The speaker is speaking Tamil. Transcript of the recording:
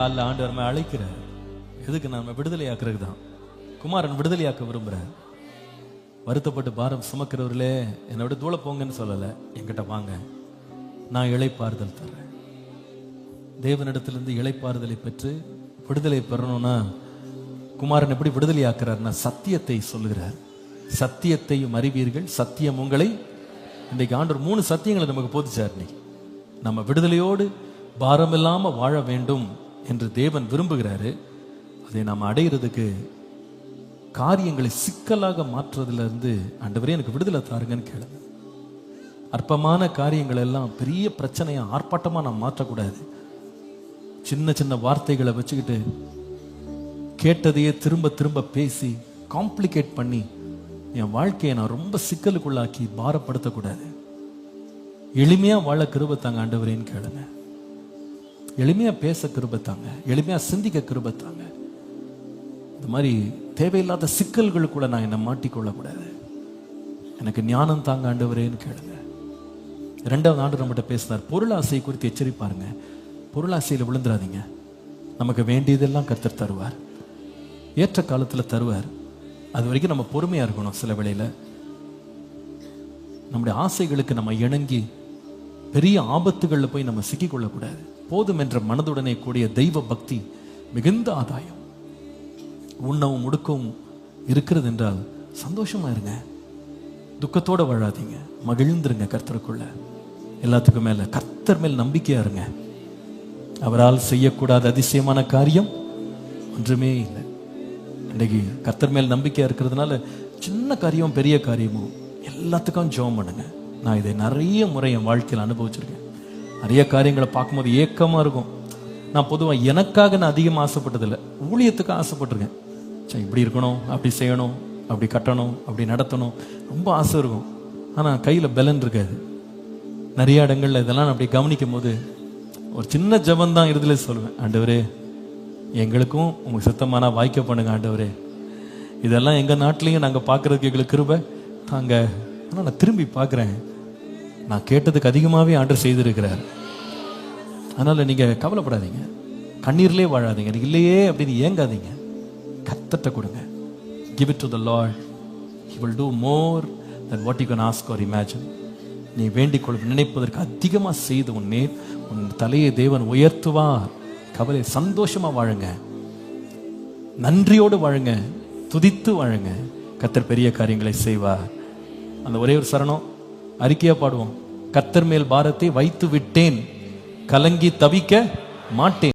காலில் ஆண்டவர் நம்ம அழைக்கிறேன் எதுக்கு நம்ம விடுதலையாக்குறதுக்கு தான் குமாரன் விடுதலையாக்க விரும்புகிறேன் வருத்தப்பட்டு பாரம் சுமக்கிறவர்களே என்னை விட தூள போங்கன்னு சொல்லல. என்கிட்ட வாங்க. நான் இழைப்பாறுதல் தர்றேன். தேவனிடத்திலிருந்து இழைப்பாறுதலை பெற்று விடுதலை பெறணும்னா குமாரன் எப்படி விடுதலையாக்குறாருன்னா சத்தியத்தை சொல்லுகிறார். சத்தியத்தையும் அறிவீர்கள். சத்தியம் உங்களை இன்றைக்கு ஆண்டவர் மூணு சத்தியங்களை நமக்கு போதிச்சார் நீ நம்ம விடுதலையோடு பாரம் வாழ வேண்டும். என்று தேவன் விரும்புகிறாரு அதை நாம் அடையிறதுக்கு காரியங்களை சிக்கலாக மாற்றுறதுல இருந்து ஆண்டவரே எனக்கு விடுதலை தாருங்கன்னு கேளுங்க. அற்பமான காரியங்கள் எல்லாம் பெரிய பிரச்சனையை ஆர்ப்பாட்டமாக நான் மாற்றக்கூடாது. சின்ன சின்ன வார்த்தைகளை வச்சுக்கிட்டு கேட்டதையே திரும்ப திரும்ப பேசி காம்ப்ளிகேட் பண்ணி என் வாழ்க்கையை நான் ரொம்ப சிக்கலுக்குள்ளாக்கி பாரப்படுத்தக்கூடாது. எளிமையாக வாழ கிருபத்தாங்க ஆண்டவரேன்னு கேளுங்க. எளிமையாக பேச கிருபத்தாங்க எளிமையாக சிந்திக்க கிருபத்தாங்க இந்த மாதிரி தேவையில்லாத சிக்கல்களுக்குள்ள நான் என்னை மாட்டிக்கொள்ளக்கூடாது. எனக்கு ஞானம் தாங்க ஆண்டவரேன்னு கேளுங்க. ரெண்டாவது ஆண்டு நம்மகிட்ட பேசினார் பொருளாசை குறித்து எச்சரிப்பாருங்க. பொருளாசையில் விழுந்துடாதீங்க நமக்கு வேண்டியதெல்லாம் கர்த்தர் தருவார். ஏற்ற காலத்தில் தருவார். அது வரைக்கும் நம்ம பொறுமையாக இருக்கணும் சில வேளையில். நம்முடைய ஆசைகளுக்கு நம்ம இணங்கி பெரிய ஆபத்துகளில் போய் நம்ம சிக்கிக்கொள்ளக்கூடாது. போதும் என்ற மனதுடனே கூடிய தெய்வ பக்தி மிகுந்த ஆதாயம். உண்ணவும் முடுக்கவும் இருக்கிறது என்றால் சந்தோஷமா இருங்க. துக்கத்தோட வாழாதீங்க. மகிழ்ந்துருங்க கர்த்தருக்குள்ள. எல்லாத்துக்கும் மேல கர்த்தர் மேல் நம்பிக்கையா இருங்க. அவரால் செய்யக்கூடாத அதிசயமான காரியம் ஒன்றுமே இல்லை. இன்னைக்கு கர்த்தர் மேல் நம்பிக்கையா இருக்கிறதுனால சின்ன காரியம் பெரிய காரியமும் எல்லாத்துக்கும் ஜெபம் பண்ணுங்க. நான் இதை நிறைய முறை என் வாழ்க்கையில் அனுபவிச்சிருக்கேன். நிறைய காரியங்களை பார்க்கும்போது ஏக்கமாக இருக்கும். நான் பொதுவாக எனக்காக நான் அதிகமாக ஆசைப்பட்டதில்லை. ஊழியத்துக்கு ஆசைப்பட்டிருக்கேன். சரி இப்படி இருக்கணும் அப்படி செய்யணும் அப்படி கட்டணும் அப்படி நடத்தணும். ரொம்ப ஆசை இருக்கும். ஆனால் கையில் பலன் இருக்காது. நிறைய இடங்களில் இதெல்லாம் நான் அப்படி கவனிக்கும் போது ஒரு சின்ன ஜபம் தான் இறுதியில சொல்லுவேன். ஆண்டவரே எங்களுக்கும் உங்கள் சுத்தமான வாய்க்க பண்ணுங்க ஆண்டவரே. இதெல்லாம் எங்கள் நாட்டிலையும் நாங்கள் பார்க்கறதுக்கு எங்களுக்கு கிருபை தாங்க. ஆனால் நான் திரும்பி பார்க்குறேன். நான் கேட்டதுக்கு அதிகமாகவே ஆண்டர் செய்திருக்கிறார். அதனால் நீங்கள் கவலைப்படாதீங்க. கண்ணீர்லே வாழாதீங்க. எனக்கு இல்லையே அப்படின்னு ஏங்காதீங்க. கத்தட்ட கொடுங்க. Give it to the Lord he will do more than what you can ask or imagine நீ வேண்டிக் கொள் நினைப்பதற்கு அதிகமாக செய்து உன்னே உன் தலையை தேவன் உயர்த்துவார். கவலை சந்தோஷமாக வாழுங்க. நன்றியோடு வாழுங்க. துதித்து வாழுங்க. கத்தர் பெரிய காரியங்களை செய்வார். அந்த ஒரே ஒரு சரணம். அறிக்கையா பாடுவோம். கத்தர் மேல் பாரத்தை வைத்து விட்டேன் கலங்கி தவிக்க மாட்டேன்.